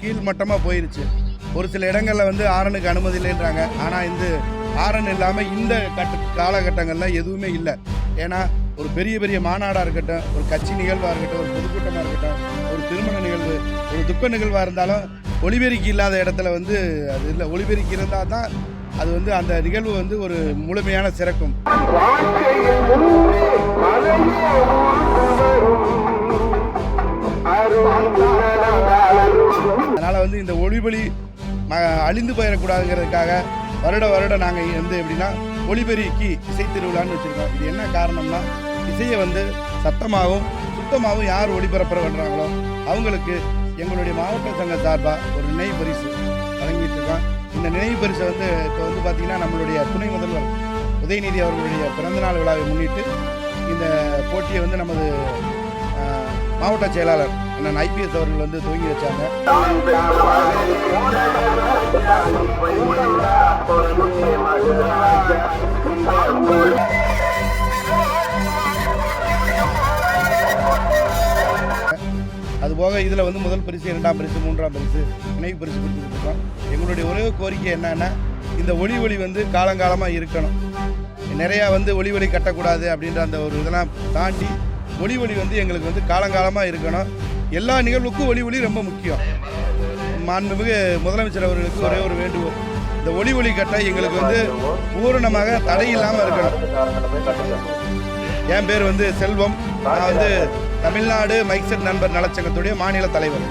கீழ் மட்டமாக போயிருச்சு. ஒரு சில இடங்களில் வந்து ஆரனுக்கு அனுமதி இல்லைன்றாங்க. ஆனால் இந்த ஆரன் இல்லாமல் இந்த கட்ட காலகட்டங்களில் எதுவுமே இல்லை. ஏன்னா ஒரு பெரிய பெரிய மாநாடாக இருக்கட்டும் ஒரு கட்சி நிகழ்வாக இருக்கட்டும் ஒரு பொதுக்கூட்டமாக இருக்கட்டும் ஒரு திருமண நிகழ்வு ஒரு துக்க நிகழ்வாக இருந்தாலும் ஒளிபெருக்கி இல்லாத இடத்துல வந்து அது இல்லை. ஒளிபெருக்கி இருந்தால் தான் அது வந்து அந்த நிகழ்வு வந்து ஒரு முழுமையான சிறக்கும். வந்து இந்த ஒளிபலி ம அழிந்து போயிடக்கூடாதுங்கிறதுக்காக வருட வருடம் நாங்கள் வந்து எப்படின்னா ஒளிபெருக்கி இசை திருவிழான்னு வச்சுருக்கோம். இது என்ன காரணம்னா இசையை வந்து சத்தமாகவும் சுத்தமாகவும் யார் ஒளிபரப்புற பண்ணுறாங்களோ அவங்களுக்கு எங்களுடைய மாவட்ட சங்க சார்பாக ஒரு நினைவு பரிசு வழங்கிட்டு இருக்கோம். இந்த நினைவு பரிசை வந்து இப்போ வந்து பார்த்திங்கன்னா நம்மளுடைய துணை முதல்வர் உதயநிதி அவர்களுடைய பிறந்தநாள் விழாவை முன்னிட்டு இந்த போட்டியை வந்து நமது மாவட்ட செயலாளர் அண்ணன் ஐபிஎஸ் அவர்கள் வந்து துவங்கி வச்சாங்க. அதுபோக இதில் வந்து முதல் பரிசு இரண்டாம் பரிசு மூன்றாம் பரிசு நினைவு பரிசு கொடுத்துருக்கோம் எங்களுடைய ஒரே கோரிக்கை என்னன்னா இந்த ஒளி ஒளி வந்து காலங்காலமாக இருக்கணும். நிறையா வந்து ஒளி ஒளி கட்டக்கூடாது அப்படின்ற அந்த ஒரு இதெல்லாம் தாண்டி ஒளி ஒளி வந்து எங்களுக்கு வந்து காலங்காலமாக இருக்கணும். எல்லா நிகழ்வுக்கும் ஒளி ஒளி ரொம்ப முக்கியம். மாண்புமிகு முதலமைச்சர் அவர்களுக்கு ஒரே ஒரு வேண்டுகோள். இந்த ஒளி ஒளி கட்டை எங்களுக்கு வந்து பூரணமாக தடை இல்லாமல் இருக்கணும். என் பேர் வந்து செல்வம். நான் வந்து தமிழ்நாடு மைக்செட் நண்பர் நலச்சங்கத்துடைய மாநில தலைவர்.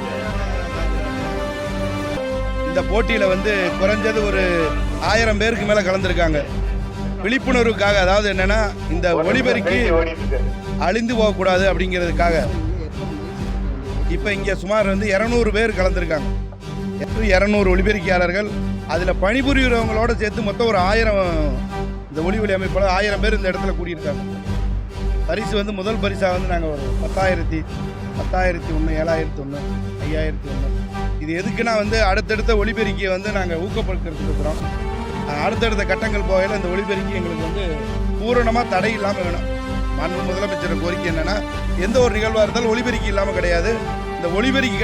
இந்த போட்டியில் வந்து குறைஞ்சது ஒரு ஆயிரம் பேருக்கு மேலே கலந்துருக்காங்க. விழிப்புணர்வுக்காக அதாவது என்னன்னா இந்த ஒளிபெருக்கி அழிந்து போகக்கூடாது அப்படிங்கிறதுக்காக. இப்போ இங்கே சுமார் வந்து இரநூறு பேர் கலந்துருக்காங்க. இரநூறு ஒளிபெருக்கியாளர்கள் அதில் பணிபுரிகிறவங்களோட சேர்த்து மொத்தம் ஒரு ஆயிரம் இந்த ஒளி ஒளி அமைப்பாளர் ஆயிரம் பேர் இந்த இடத்துல கூடியிருக்காங்க. பரிசு வந்து முதல் பரிசாக வந்து நாங்கள் ஒரு பத்தாயிரத்தி பத்தாயிரத்தி ஒன்று ஏழாயிரத்தி ஒன்று ஐயாயிரத்தி ஒன்று இது எதுக்குன்னா வந்து அடுத்தடுத்த ஒளிபெருக்கியை வந்து நாங்கள் அஹ் அடுத்தடுத்த கட்டங்கள் போகையில் இந்த ஒளிபெருக்கி எங்களுக்கு வந்து பூரணமாக தடை இல்லாமல் வேணும். மாண்பு முதலமைச்சர் கோரிக்கை என்னென்னா எந்த ஒரு நிகழ்வாக இருந்தாலும் ஒளிபெருக்கி இல்லாமல் கிடையாது. இந்த ஒளிபெருக்கி